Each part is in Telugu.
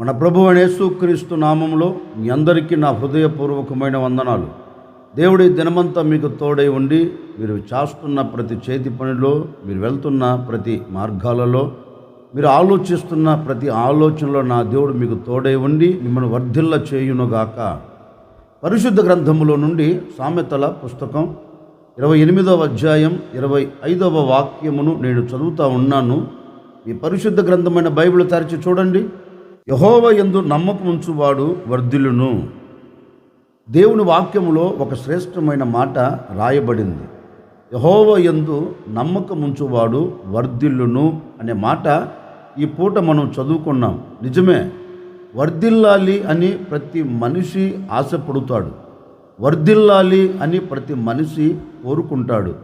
మన ప్రభు క్రీస్తు నామంలో మీ అందరికీ నా హృదయపూర్వకమైన వందనాలు. దేవుడి దినమంతా మీకు తోడై ఉండి మీరు చేస్తున్న ప్రతి చేతి పనిలో మీరు వెళ్తున్న ప్రతి మార్గాలలో మీరు ఆలోచిస్తున్న ప్రతి ఆలోచనలో నా దేవుడు మీకు తోడై ఉండి మిమ్మల్ని వర్ధిల్ల చేయునుగాక. పరిశుద్ధ గ్రంథములో నుండి సామెతల పుస్తకం ఇరవై ఎనిమిదవ అధ్యాయం ఇరవై ఐదవ వాక్యమును నేను చదువుతూ ఉన్నాను. ఈ పరిశుద్ధ గ్రంథమైన బైబిల్ తెరచి చూడండి. యహోవ ఎందు నమ్మకముంచువాడు వర్ధిల్లును. దేవుని వాక్యములో ఒక శ్రేష్టమైన మాట రాయబడింది. యహోవ ఎందు నమ్మకముంచువాడు వర్ధిల్లును అనే మాట ఈ పూట మనం చదువుకున్నాం. నిజమే వర్ధిల్లాలి అని ప్రతి మనిషి ఆశపడుతాడు. వర్ధిల్లాలి అని ప్రతి మనిషి కోరుకుంటాడు.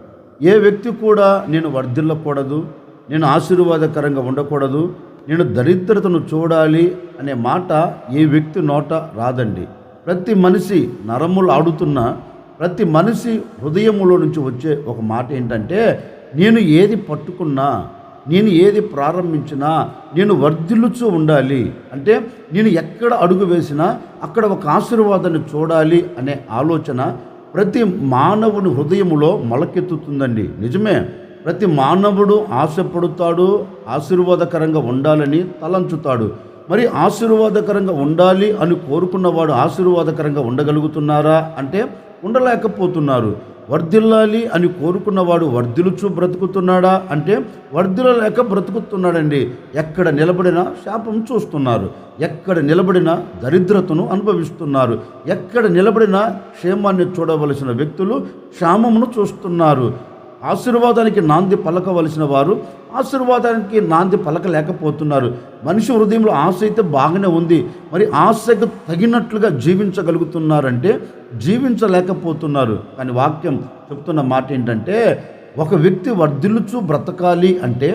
ఏ వ్యక్తి కూడా నేను వర్ధిల్లకూడదు నేను ఆశీర్వాదకరంగా ఉండకూడదు నేను దరిద్రతను చూడాలి అనే మాట ఏ వ్యక్తి నోట రాదండి. ప్రతి మనిషి నరములు ఆడుతున్న ప్రతి మనిషి హృదయములో నుంచి వచ్చే ఒక మాట ఏంటంటే నేను ఏది పట్టుకున్నా నేను ఏది ప్రారంభించినా నేను వర్ధిల్లుచూ ఉండాలి. అంటే నేను ఎక్కడ అడుగు వేసినా అక్కడ ఒక ఆశీర్వాదాన్ని చూడాలి అనే ఆలోచన ప్రతి మానవుని హృదయములో మొలకెత్తుతుందండి. నిజమే? ప్రతి మానవుడు ఆశపడుతాడు ఆశీర్వాదకరంగా ఉండాలని తలంచుతాడు. మరి ఆశీర్వాదకరంగా ఉండాలి అని కోరుకున్నవాడు ఆశీర్వాదకరంగా ఉండగలుగుతున్నారా? అంటే ఉండలేకపోతున్నారు. వర్ధిల్లాలి అని కోరుకున్నవాడు వర్ధిలుచు బ్రతుకుతున్నాడా? అంటే వర్ధిల్లలేక బ్రతుకుతున్నాడండి. ఎక్కడ నిలబడినా శాపం చూస్తున్నారు. ఎక్కడ నిలబడినా దరిద్రతను అనుభవిస్తున్నారు. ఎక్కడ నిలబడినా క్షేమాన్ని చూడవలసిన వ్యక్తులు క్షామమును చూస్తున్నారు. ఆశీర్వాదానికి నాంది పలకవలసిన వారు ఆశీర్వాదానికి నాంది పలకలేకపోతున్నారు. మనిషి హృదయంలో ఆశ అయితే బాగానే ఉంది. మరి ఆశకు తగినట్లుగా జీవించగలుగుతున్నారంటే జీవించలేకపోతున్నారు. కానీ వాక్యం చెప్తున్న మాట ఏంటంటే ఒక వ్యక్తి వర్ధిల్లుచు బ్రతకాలి అంటే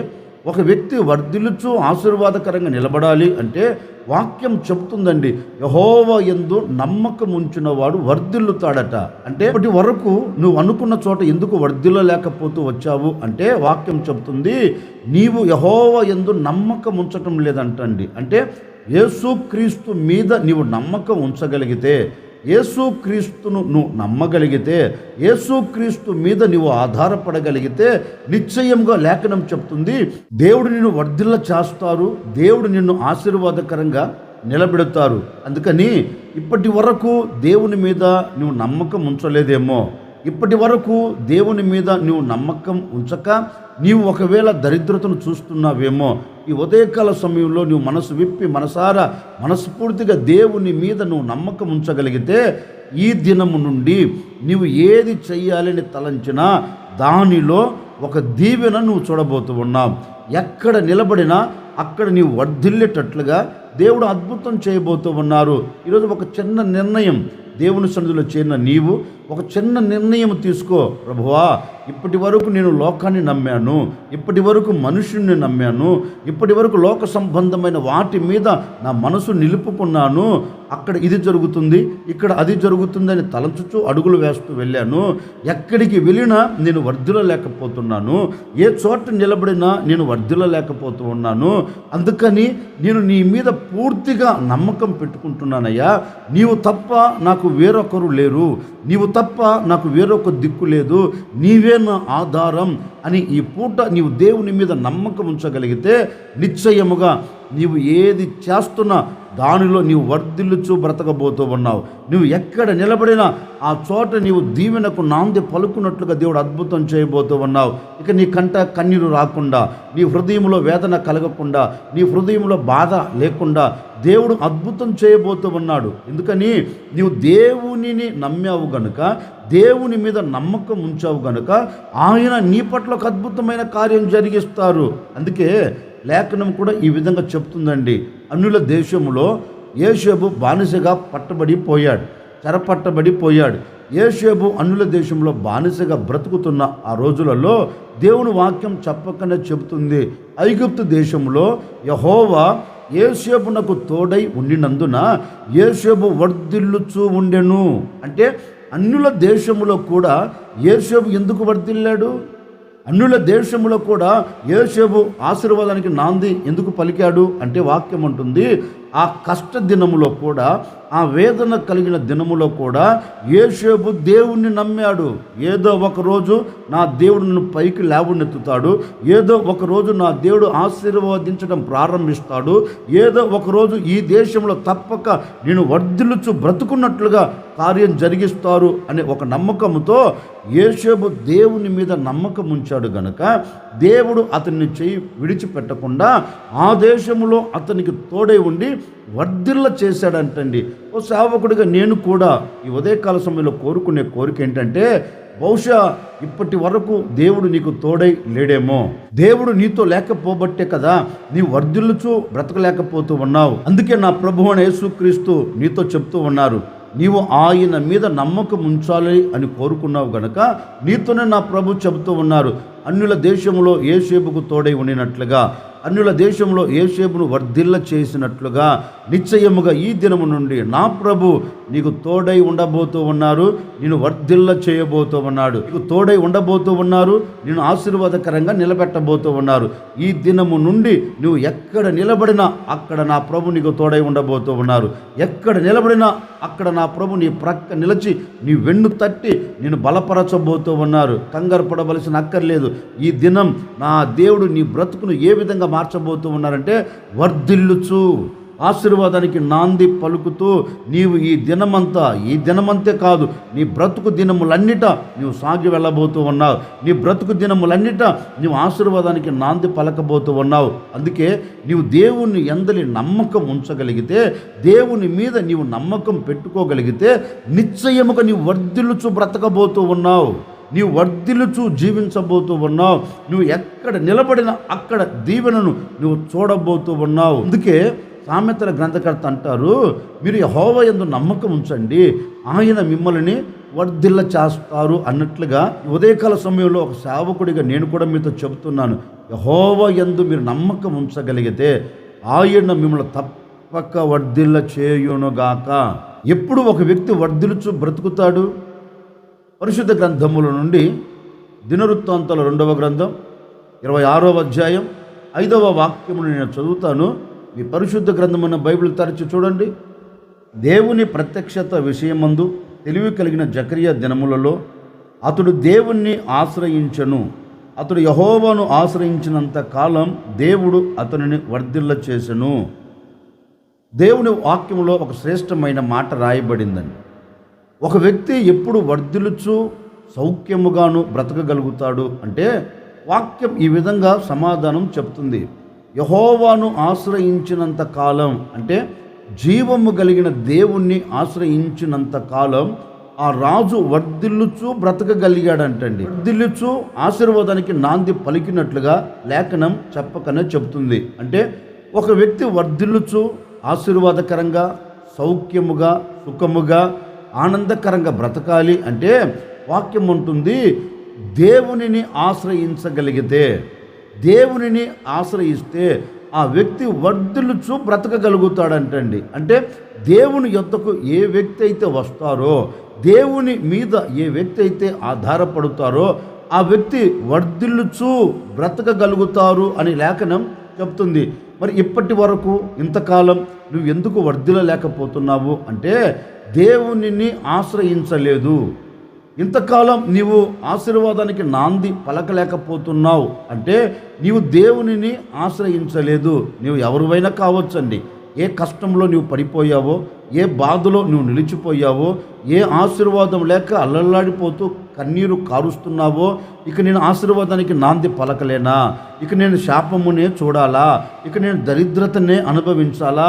ఒక వ్యక్తి వర్ధిల్లుచు ఆశీర్వాదకరంగా నిలబడాలి అంటే వాక్యం చెప్తుందండి యహోవ ఎందు నమ్మకం ఉంచిన వాడు వర్ధిల్లుతాడట. అంటే ఇప్పటి వరకు నువ్వు అనుకున్న చోట ఎందుకు వర్ధిల్లలేకపోతూ వచ్చావు అంటే వాక్యం చెప్తుంది నీవు యహోవ ఎందు నమ్మకం ఉంచటం లేదంటండి. అంటే యేసుక్రీస్తు మీద నీవు నమ్మకం ఉంచగలిగితే యేసుక్రీస్తును నువ్వు నమ్మగలిగితే యేసుక్రీస్తు మీద నువ్వు ఆధారపడగలిగితే నిశ్చయంగా లేఖనం చెప్తుంది దేవుడు నిన్ను వర్ధిల్ల చేస్తారు దేవుడు నిన్ను ఆశీర్వాదకరంగా నిలబెడతారు. అందుకని ఇప్పటి వరకు దేవుని మీద నువ్వు నమ్మకం ఉంచలేదేమో. ఇప్పటి వరకు దేవుని మీద నువ్వు నమ్మకం ఉంచక నీవు ఒకవేళ దరిద్రతను చూస్తున్నావేమో ఈ ఉదయకాల సమయంలో నువ్వు మనసు విప్పి మనసారా మనస్ఫూర్తిగా దేవుని మీద నువ్వు నమ్మకం ఉంచగలిగితే ఈ దినము నుండి నీవు ఏది చెయ్యాలని తలంచినా దానిలో ఒక దీవెన నువ్వు చూడబోతూ ఉన్నావు. ఎక్కడ నిలబడినా అక్కడ నీవు వర్ధిల్లేటట్లుగా దేవుడు అద్భుతం చేయబోతూ ఉన్నారు. ఈరోజు ఒక చిన్న నిర్ణయం దేవుని సన్నిధిలో చేరిన నీవు ఒక చిన్న నిర్ణయం తీసుకో ప్రభువా. ఇప్పటి వరకు నేను లోకాన్ని నమ్మాను ఇప్పటి వరకు మనుషుల్ని నమ్మాను ఇప్పటి వరకు లోక సంబంధమైన వాటి మీద నా మనసు నిలుపుకున్నాను. అక్కడ ఇది జరుగుతుంది ఇక్కడ అది జరుగుతుందని తలంచుచూ అడుగులు వేస్తూ వెళ్ళాను. ఎక్కడికి వెళ్ళినా నేను వర్ధిల్లలేకపోతున్నాను. ఏ చోట నిలబడినా నేను వర్ధిల్లలేకపోతూ ఉన్నాను. అందుకని నేను నీ మీద పూర్తిగా నమ్మకం పెట్టుకుంటున్నానయ్యా. నీవు తప్ప నాకు వేరొకరు లేరు. నీవు తప్ప నాకు వేరొక దిక్కు లేదు. నీవే నా ఆధారం అని ఈ పూట నీవు దేవుని మీద నమ్మకం ఉంచగలిగితే నిశ్చయముగా నీవు ఏది చేస్తున్నా దానిలో నీవు వర్ధిల్లుచు బ్రతకబోతూ ఉన్నావు. నువ్వు ఎక్కడ నిలబడినా ఆ చోట నీవు దీవెనకు నాంది పలుకున్నట్లుగా దేవుడు అద్భుతం చేయబోతూ ఉన్నావు. ఇక నీ కంట కన్నీరు రాకుండా నీ హృదయంలో వేదన కలగకుండా నీ హృదయంలో బాధ లేకుండా దేవుడు అద్భుతం చేయబోతూ ఉన్నాడు. ఎందుకని? నీవు దేవునిని నమ్మావు గనుక దేవుని మీద నమ్మకం ఉంచావు గనుక ఆయన నీ పట్ల ఒక అద్భుతమైన కార్యం జరిగిస్తారు. అందుకే లేఖనం కూడా ఈ విధంగా చెప్తుందండి. అన్యుల దేశంలో ఏషేబు బానిసగా పట్టబడి పోయాడు చెరపట్టబడి పోయాడు ఏషేబు అన్యుల దేశంలో బానిసగా బ్రతుకుతున్న ఆ రోజులలో దేవుని వాక్యం చెప్పకనే చెబుతుంది. ఐగుప్తు దేశంలో యహోవా ఏసేపునకు తోడై ఉండినందున ఏసేపు వర్ధిల్లుచూ ఉండెను. అంటే అన్యుల దేశంలో కూడా ఏసేపు ఎందుకు వర్ధిల్లాడు? అన్యుల దేశంలో కూడా యేసేబు ఆశీర్వాదానికి నాంది ఎందుకు పలికాడు అంటే వాక్యం ఉంటుంది ఆ కష్ట దినములో కూడా ఆ వేదన కలిగిన దినములో కూడా యేషేబు దేవుణ్ణి నమ్మాడు. ఏదో ఒక రోజు నా దేవుడు నన్ను పైకి లేవనెత్తుతాడు. ఏదో ఒక రోజు నా దేవుడు ఆశీర్వదించడం ప్రారంభిస్తాడు. ఏదో ఒకరోజు ఈ దేశంలో తప్పక నేను వర్ధిల్లుచు బ్రతుకున్నట్లుగా కార్యం జరిగిస్తారు అనే ఒక నమ్మకంతో యేషేబు దేవుని మీద నమ్మకం ఉంచాడు గనుక దేవుడు అతన్ని చేయి విడిచిపెట్టకుండా ఆ దేశంలో అతనికి తోడై ఉండి వర్ధిల్ల చేశాడంటండి. ఓ సేవకుడిగా నేను కూడా ఈ ఉదయకాల సమయంలో కోరుకునే కోరిక ఏంటంటే బహుశా ఇప్పటి వరకు దేవుడు నీకు తోడై లేడేమో. దేవుడు నీతో లేకపోబట్టే కదా నీ వర్ధిల్లుచు బ్రతకలేకపోతూ ఉన్నావు. అందుకే నా ప్రభు అని యేసుక్రీస్తు నీతో చెప్తూ ఉన్నారు నీవు ఆయన మీద నమ్మకం ఉంచాలి అని కోరుకున్నావు గనక నీతోనే నా ప్రభు చెబుతూ ఉన్నారు. అన్యుల దేశంలో ఏసేపుకు తోడై ఉండినట్లుగా అన్యుల దేశంలో ఏషేపును వర్ధిల్ల చేసినట్లుగా నిశ్చయముగా ఈ దినము నుండి నా ప్రభు నీకు తోడై ఉండబోతూ ఉన్నారు నేను వర్ధిల్ల చేయబోతూ ఉన్నాడు. నీకు తోడై ఉండబోతూ ఉన్నారు నేను ఆశీర్వాదకరంగా నిలబెట్టబోతూ ఉన్నారు. ఈ దినము నుండి నువ్వు ఎక్కడ నిలబడినా అక్కడ నా ప్రభు నీకు తోడై ఉండబోతూ ఉన్నారు. ఎక్కడ నిలబడినా అక్కడ నా ప్రభు నీ ప్రక్క నిలిచి నీ వెన్ను తట్టి నేను బలపరచబోతూ ఉన్నారు. కంగారు పడవలసిన అక్కర్లేదు. ఈ దినం నా దేవుడు నీ బ్రతుకును ఏ విధంగా మార్చబోతూ ఉన్నారంటే వర్ధిల్లుచు ఆశీర్వాదానికి నాంది పలుకుతూ నీవు ఈ దినమంతా ఈ దినమంతే కాదు నీ బ్రతుకు దినములన్నిట నీవు సాగి వెళ్ళబోతూ ఉన్నావు. నీ బ్రతుకు దినములన్నిట నీవు ఆశీర్వాదానికి నాంది పలకబోతూ ఉన్నావు. అందుకే నీవు దేవుని ఎందలి నమ్మకం ఉంచగలిగితే దేవుని మీద నీవు నమ్మకం పెట్టుకోగలిగితే నిశ్చయముగా నీవు వర్ధిల్లుచు బ్రతకబోతూ ఉన్నావు. నీవు వర్ధిల్లుచు జీవించబోతూ ఉన్నావు. నువ్వు ఎక్కడ నిలబడినా అక్కడ దీవెనను నువ్వు చూడబోతూ ఉన్నావు. అందుకే సామెతల గ్రంథకర్త అంటారు మీరు యహోవ ఎందు నమ్మకం ఉంచండి. ఆయన మిమ్మల్ని వర్ధిల్ల చేస్తారు అన్నట్లుగా ఉదయకాల సమయంలో ఒక సేవకుడిగా నేను కూడా మీతో చెబుతున్నాను. యహోవ ఎందు మీరు నమ్మకం ఉంచగలిగితే ఆయన మిమ్మల్ని తప్పక వర్ధిల్ల చేయునుగాక. ఎప్పుడు ఒక వ్యక్తి వర్ధిలుచు బ్రతుకుతాడు? పరిశుద్ధ గ్రంథముల నుండి దినవృత్తాంతాల రెండవ గ్రంథం ఇరవై ఆరవ అధ్యాయం ఐదవ వాక్యమును నేను చదువుతాను. మీ పరిశుద్ధ గ్రంథమైన బైబిల్ తరచి చూడండి. దేవుని ప్రత్యక్షత విషయమందు తెలివి కలిగిన జకరియా దినములలో అతడు దేవుణ్ణి ఆశ్రయించను. అతడు యహోవాను ఆశ్రయించినంత కాలం దేవుడు అతనిని వర్ధిల్ల చేసెను. దేవుని వాక్యంలో ఒక శ్రేష్టమైన మాట రాయబడిందండి ఒక వ్యక్తి ఎప్పుడు వర్ధిల్లుచు సౌఖ్యముగాను బ్రతకగలుగుతాడు అంటే వాక్యం ఈ విధంగా సమాధానం చెప్తుంది. యహోవాను ఆశ్రయించినంత కాలం అంటే జీవము కలిగిన దేవుణ్ణి ఆశ్రయించినంత కాలం ఆ రాజు వర్ధిల్లుచు బ్రతకగలిగాడంటండి. వర్ధిల్లుచు ఆశీర్వాదానికి నాంది పలికినట్లుగా లేఖనం చెప్పకనే చెబుతుంది. అంటే ఒక వ్యక్తి వర్ధిల్లుచు ఆశీర్వాదకరంగా సౌఖ్యముగా సుఖముగా ఆనందకరంగా బ్రతకాలి అంటే వాక్యం ఉంటుంది దేవునిని ఆశ్రయించగలిగితే దేవునిని ఆశ్రయిస్తే ఆ వ్యక్తి వర్ధిల్లుచు బ్రతకగలుగుతాడంటండి. అంటే దేవుని యొద్దకు ఏ వ్యక్తి అయితే వస్తారో దేవుని మీద ఏ వ్యక్తి అయితే ఆధారపడతారో ఆ వ్యక్తి వర్ధిల్లుచు బ్రతకగలుగుతారు అని లేఖనం చెప్తుంది. మరి ఇప్పటి వరకు ఇంతకాలం నువ్వు ఎందుకు వర్ధిల్లలేకపోతున్నావు? అంటే దేవునిని ఆశ్రయించలేదు. ఇంతకాలం నీవు ఆశీర్వాదానికి నాంది పలకలేకపోతున్నావు. అంటే నీవు దేవునిని ఆశ్రయించలేదు. నీవు ఎవరివైనా కావచ్చండి. ఏ కష్టంలో నువ్వు పడిపోయావో ఏ బాధలో నువ్వు నిలిచిపోయావో ఏ ఆశీర్వాదం లేక అల్లల్లాడిపోతూ కన్నీరు కారుస్తున్నావో? ఇక నేను ఆశీర్వాదానికి నాంది పలకలేనా? ఇక నేను శాపమునే చూడాలా? ఇక నేను దరిద్రతనే అనుభవించాలా?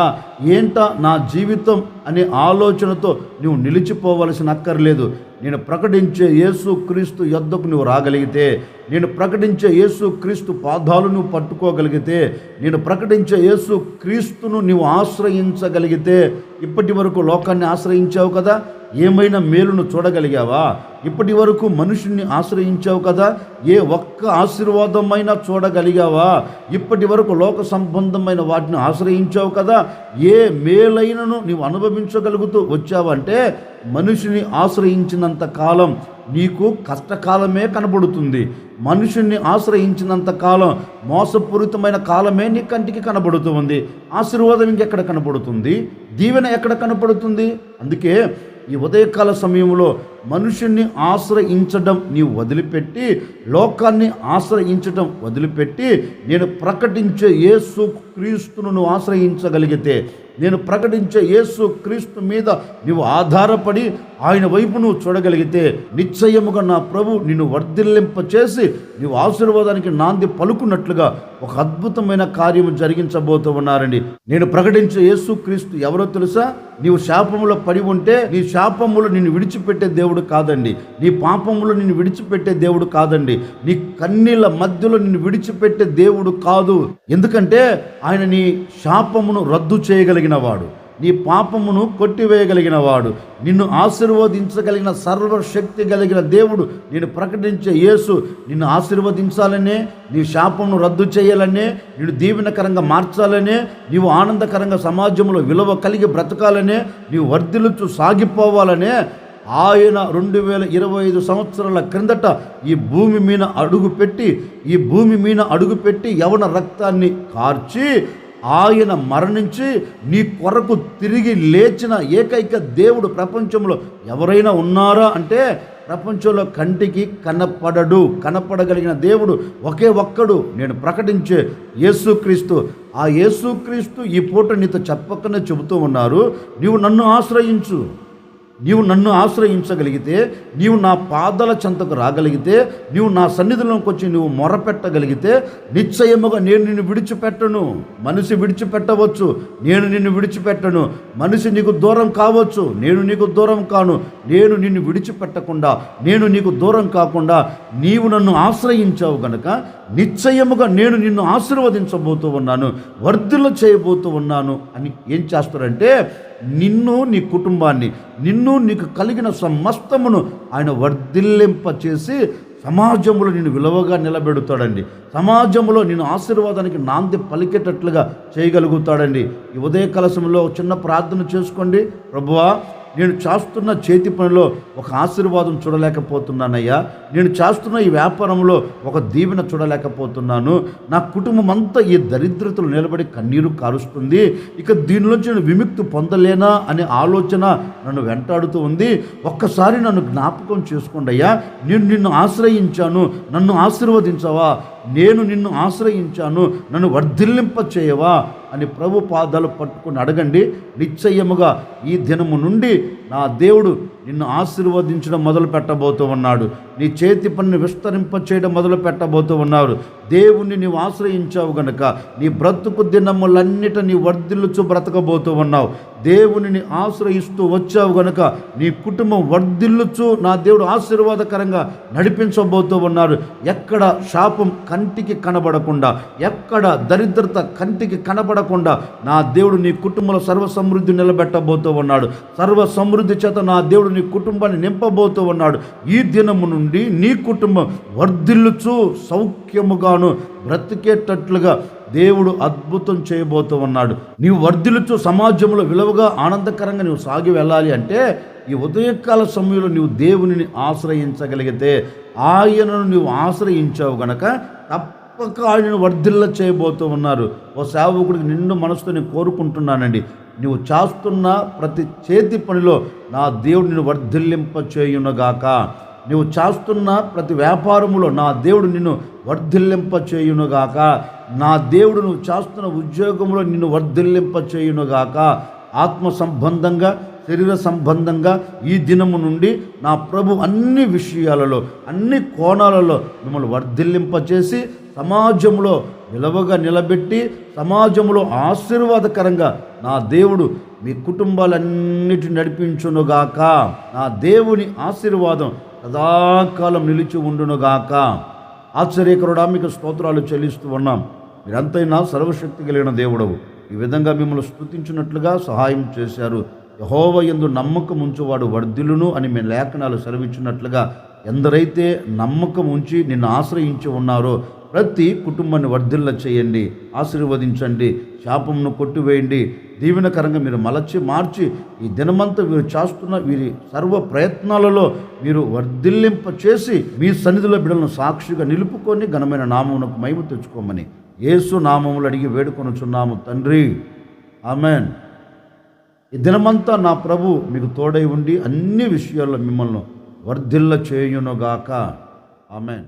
ఏంట నా జీవితం అనే ఆలోచనతో నువ్వు నిలిచిపోవలసిన అక్కర్లేదు. నేను ప్రకటించే యేసు క్రీస్తు యొద్దకు నువ్వు రాగలిగితే నేను ప్రకటించే యేసు క్రీస్తు పాదాలు నువ్వు పట్టుకోగలిగితే నేను ప్రకటించే యేసు క్రీస్తును నువ్వు ఆశ్రయించగలిగితే ఇప్పటి వరకు లోకాన్ని ఆశ్రయించావు కదా? ఏమైనా మేలును చూడగలిగావా? ఇప్పటి వరకు మనుషుల్ని ఆశ్రయించావు కదా ఏ ఒక్క ఆశీర్వాదమైనా చూడగలిగావా? ఇప్పటి వరకు లోక సంబంధమైన వాటిని ఆశ్రయించావు కదా ఏ మేలైనను నీవు అనుభవించగలుగుతూ వచ్చావంటే మనిషిని ఆశ్రయించినంత కాలం నీకు కష్టకాలమే కనబడుతుంది. మనుషుణ్ణి ఆశ్రయించినంత కాలం మోసపూరితమైన కాలమే నీ కంటికి కనబడుతుంది ఆశీర్వాదం ఇంకెక్కడ కనబడుతుంది? దీవెన ఎక్కడ కనబడుతుంది? అందుకే ఈ ఉదయకాల సమయంలో మనుషుణ్ణి ఆశ్రయించడం నీవు వదిలిపెట్టి లోకాన్ని ఆశ్రయించడం వదిలిపెట్టి నేను ప్రకటించే యేసు క్రీస్తును నువ్వు ఆశ్రయించగలిగితే నేను ప్రకటించే యేసు క్రీస్తు మీద నువ్వు ఆధారపడి ఆయన వైపు నువ్వు చూడగలిగితే నిశ్చయముగా నా ప్రభు నిన్ను వర్ధిల్లింప చేసి నీవు ఆశీర్వాదానికి నాంది పలుకున్నట్లుగా ఒక అద్భుతమైన కార్యము జరిగించబోతూ ఉన్నారండి. నేను ప్రకటించే యేసు క్రీస్తు ఎవరో తెలుసా? నీవు శాపములో పడి ఉంటే నీ శాపములు నిన్ను విడిచిపెట్టే దేవుడు కాదండి. నీ పాపములు నిన్ను విడిచిపెట్టే దేవుడు కాదండి. నీ కన్నీళ్ళ మధ్యలో నిన్ను విడిచిపెట్టే దేవుడు కాదు. ఎందుకంటే ఆయన నీ శాపమును రద్దు చేయగలిగిన వాడు నీ పాపమును కొట్టివేయగలిగిన వాడు నిన్ను ఆశీర్వదించగలిగిన సర్వశక్తి కలిగిన దేవుడు నేను ప్రకటించే యేసు నిన్ను ఆశీర్వదించాలనే నీ శాపమును రద్దు చేయాలనే నిన్ను దీవెనకరంగా మార్చాలనే నీవు ఆనందకరంగా సమాజంలో విలువ కలిగి బ్రతకాలనే నీవు వర్ధిల్లుచు సాగిపోవాలనే ఆయన రెండు వేల ఇరవై ఐదు సంవత్సరాల క్రిందట ఈ భూమి మీద అడుగు పెట్టి ఈ భూమి మీద అడుగు పెట్టి యవన రక్తాన్ని కార్చి ఆయన మరణించి నీ కొరకు తిరిగి లేచిన ఏకైక దేవుడు ప్రపంచంలో ఎవరైనా ఉన్నారా అంటే ప్రపంచంలో కంటికి కనపడడు. కనపడగలిగిన దేవుడు ఒకే ఒక్కడు. నేను ప్రకటించే యేసుక్రీస్తు. ఆ యేసుక్రీస్తు ఈ పూట నీతో చెప్పకనే చెబుతూ ఉన్నారు. నీవు నన్ను ఆశ్రయించు. నీవు నన్ను ఆశ్రయించగలిగితే నీవు నా పాదల చెంతకు రాగలిగితే నీవు నా సన్నిధిలోకి వచ్చి నువ్వు మొరపెట్టగలిగితే నిశ్చయముగా నేను నిన్ను విడిచిపెట్టను. మనిషి విడిచిపెట్టవచ్చు. నేను నిన్ను విడిచిపెట్టను. మనిషి నీకు దూరం కావచ్చు. నేను నీకు దూరం కాను. నేను నిన్ను విడిచిపెట్టకుండా నేను నీకు దూరం కాకుండా నీవు నన్ను ఆశ్రయించావు గనక నిశ్చయముగా నేను నిన్ను ఆశీర్వదించబోతూ ఉన్నాను. వర్ధులు చేయబోతూ ఉన్నాను అని ఏం చేస్తారంటే నిన్ను నీ కుటుంబాన్ని నిన్ను నీకు కలిగిన సమస్తమును ఆయన వర్ధిల్లింప చేసి సమాజంలో నేను విలువగా నిలబెడతాడండి. సమాజంలో నేను ఆశీర్వాదానికి నాంది పలికేటట్లుగా చేయగలుగుతాడండి. ఈ ఉదయ కలశంలో చిన్న ప్రార్థన చేసుకోండి. ప్రభువా నేను చేస్తున్న చేతి పనిలో ఒక ఆశీర్వాదం చూడలేకపోతున్నానయ్యా. నేను చేస్తున్న ఈ వ్యాపారంలో ఒక దీవెన చూడలేకపోతున్నాను. నా కుటుంబం అంతా ఈ దరిద్రతలు నిలబడి కన్నీరు కారుస్తుంది. ఇక దీనిలోంచి నేను విముక్తి పొందలేనా అనే ఆలోచన నన్ను వెంటాడుతూ ఉంది. ఒక్కసారి నన్ను జ్ఞాపకం చేసుకోండి అయ్యా నేను నిన్ను ఆశ్రయించాను. నన్ను ఆశీర్వదించవా? నేను నిన్ను ఆశ్రయించాను నన్ను వర్ధిల్లింప చేయవా అని ప్రభు పాదాలు పట్టుకుని అడగండి. నిశ్చయముగా ఈ దినము నుండి నా దేవుడు నిన్ను ఆశీర్వదించడం మొదలు పెట్టబోతూ ఉన్నాడు. నీ చేతి పనిని విస్తరింప చేయడం మొదలు పెట్టబోతూ ఉన్నారు. దేవుణ్ణి నీవు ఆశ్రయించావు గనుక నీ బ్రతుకు దినములన్నిట నీ వర్ధిల్లుచు బ్రతకబోతూ ఉన్నావు. దేవునిని ఆశ్రయిస్తూ వచ్చావు గనుక నీ కుటుంబం వర్ధిల్లుచు నా దేవుడు ఆశీర్వాదకరంగా నడిపించబోతూ ఉన్నారు. ఎక్కడ శాపం కంటికి కనబడకుండా ఎక్కడ దరిద్రత కంటికి కనబడకుండా నా దేవుడు నీ కుటుంబంలో సర్వ సమృద్ధి నిలబెట్టబోతూ ఉన్నాడు. సర్వ అభివృద్ధి చేత నా దేవుడు నీ కుటుంబాన్ని నింపబోతూ ఉన్నాడు. ఈ దినము నుండి నీ కుటుంబం వర్ధిల్లుచు సౌఖ్యముగాను బ్రతికేటట్లుగా దేవుడు అద్భుతం చేయబోతూ ఉన్నాడు. నీవు వర్ధిల్లుచు సమాజంలో విలువగా ఆనందకరంగా నీవు సాగి వెళ్ళాలి అంటే ఈ ఉదయకాల సమయంలో నీవు దేవునిని ఆశ్రయించగలిగితే ఆయనను నీవు ఆశ్రయించావు గనక తప్పక ఆయనను వర్ధిల్ల చేయబోతూ ఉన్నారు. ఓ సేవకుడికి నిండు మనసుతో నేను కోరుకుంటున్నానండి. నువ్వు చేస్తున్న ప్రతి చేతి పనిలో నా దేవుడు నిన్ను వర్ధిల్లింప చేయునుగాక. నువ్వు చేస్తున్న ప్రతి వ్యాపారములో నా దేవుడు నిన్ను వర్ధిల్లింప చేయునుగాక. నా దేవుడు నువ్వు చేస్తున్న ఉద్యోగంలో నిన్ను వర్ధిల్లింప చేయునుగాక. ఆత్మ సంబంధంగా శరీర సంబంధంగా ఈ దినము నుండి నా ప్రభు అన్ని విషయాలలో అన్ని కోణాలలో మిమ్మల్ని వర్ధిల్లింపచేసి సమాజంలో విలువగా నిలబెట్టి సమాజంలో ఆశీర్వాదకరంగా నా దేవుడు మీ కుటుంబాలన్నిటిని నడిపించునుగాక. నా దేవుని ఆశీర్వాదం సదాకాలం నిలిచి ఉండునుగాక. ఆశ్చర్యకరుడా మీకు స్తోత్రాలు చెల్లిస్తూ ఉన్నాం. మీరంతైనా సర్వశక్తి కలిగిన దేవుడవు. ఈ విధంగా మిమ్మల్ని స్థుతించినట్లుగా సహాయం చేశారు. యహోవ ఎందు నమ్మకం ఉంచువాడు వర్ధిల్లును అని మీ లేఖనాలు సెలవిచ్చినట్లుగా ఎందరైతే నమ్మకం ఉంచి నిన్ను ఆశ్రయించి ఉన్నారో ప్రతి కుటుంబాన్ని వర్ధిల్ల చేయండి ఆశీర్వదించండి శాపంను కొట్టివేయండి. దీవెనకరంగా మీరు మలచి మార్చి ఈ దినమంతా వీరు చేస్తున్న వీరి సర్వ ప్రయత్నాలలో మీరు వర్ధిల్లింప చేసి మీ సన్నిధిలో బిడ్డలను సాక్షిగా నిలుపుకొని ఘనమైన నామమునకు మహిమ తెచ్చుకోమని యేసు నామములు అడిగి వేడుకొనుచున్నాము తండ్రి. ఆమెన్. ఈ దినమంతా నా ప్రభు మీకు తోడై ఉండి అన్ని విషయాల్లో మిమ్మల్ని వర్ధిల్ల చేయునుగాక ఆమెన్.